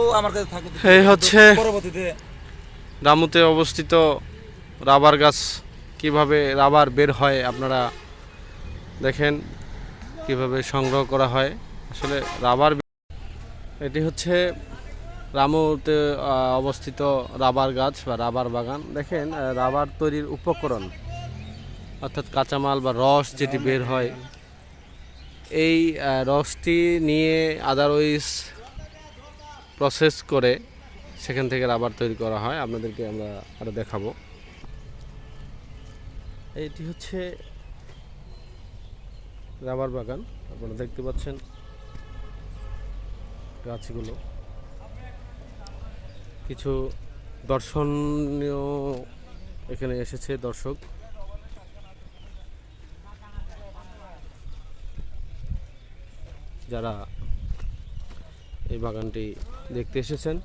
ও আমার কাছে থাকবে এই হচ্ছে পরবর্তীতে রামুতে অবস্থিত রাবার গাছ কীভাবে রাবার বের হয় আপনারা দেখেন কীভাবে সংগ্রহ করা হয়। আসলে রাবার এটি হচ্ছে রামুতে অবস্থিত রাবার গাছ বা রাবার বাগান। দেখেন রাবার তৈরির উপকরণ অর্থাৎ কাঁচামাল বা রস যেটি বের হয় এই রসটি নিয়ে আদারওয়াইজ প্রসেস করে সেখান থেকে রাবার তৈরি করা হয়। আপনাদেরকে আমরা আরও দেখাবো। এইটি হচ্ছে রাবার বাগান। আপনারা দেখতে পাচ্ছেন গাছগুলো। কিছু দর্শনীয় এখানে এসেছে দর্শক। যারা এই বাগানটি দেখতে এসেছেন।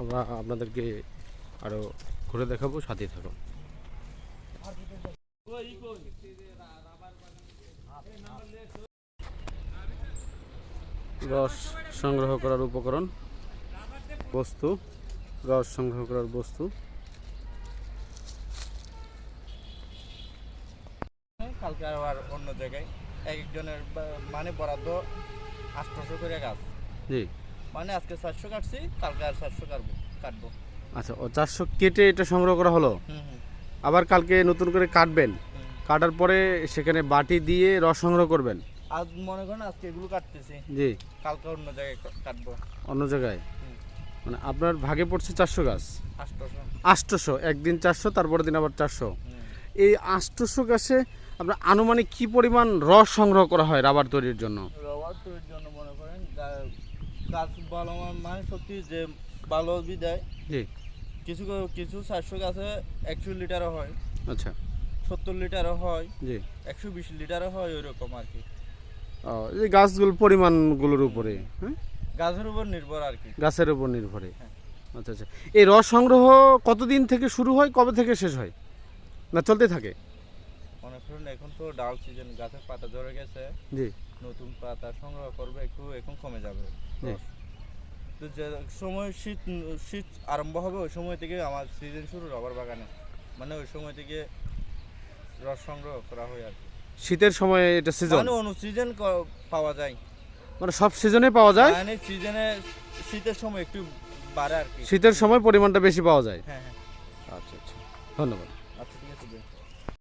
আমরা আপনাদেরকে আরও ঘুরে দেখাবো সাথে থাকুন। রস সংগ্রহ করার উপকরণ, বস্তু। রস সংগ্রহ করার বস্তু। কালকে আবার অন্য জায়গায় এক একজনের মানে বরাদ্দ আটশোশো করে গাছ। জি। মানে আজকে চারশো কাটছি কালকে আর চারশো কাটবো কাটবো। আচ্ছা ও চারশো কেটে এটা সংগ্রহ করা হলো? আবার কালকে নতুন করে কাটবেন? কাটার পরে সেখানে বাটি দিয়ে রস সংগ্রহ করবেন? আজ মনে করেন আজকে এগুলো কাটতেছি। জি। কালকে অন্য জায়গায় কাটবো। অন্য জায়গায়? মানে আপনার ভাগে পড়ছে চারশো গাছ? আটশোশো। আষ্টশো একদিন চারশো তারপরের দিন আবার চারশো। এই আষ্টশো গাছে আপনার আনুমানিক কি পরিমাণ রস সংগ্রহ করা হয় রাবার তৈরির জন্য? রবার তৈরির জন্য মনে করেন গাছ ভালো মানে সত্যি যে ভালো বিদায় জি। কিছু কিছু চারশো গাছে একশো লিটারও হয় আচ্ছা। সত্তর লিটারও হয় জি। একশো বিশ লিটারও হয় ওইরকম আর কি। ও, এই গাছগুলোর পরিমাণগুলোর উপরে হ্যাঁ? গাছের উপর নির্ভর আর কি। গাছের উপর নির্ভরে। হ্যাঁ। আচ্ছা আচ্ছা। এই রস সংগ্রহ কতদিন থেকে শুরু হয় কবে থেকে শেষ হয়? না চলতে থাকে? এখন তো ডাল সিজন গাছের পাতা ঝরে গেছে। জি। নতুন পাতা সংগ্রহ করবে একটু এখন কমে যাবে। তো যে সময় শীত শীত আরম্ভ হবে ওই সময় থেকে আমার সিজন শুরু রবার বাগানে। মানে ওই সময় থেকে রস সংগ্রহ করা হয় আর কি। শীতের সময় এটা সিজন মানে অনু সিজন পাওয়া যায়। মানে সব সিজনে পাওয়া যায়? মানে সিজনে শীতের সময় একটু বাড়ে আর কি। শীতের সময় পরিমাণটা বেশি পাওয়া যায়? হ্যাঁ হ্যাঁ। আচ্ছা আচ্ছা। ধন্যবাদ।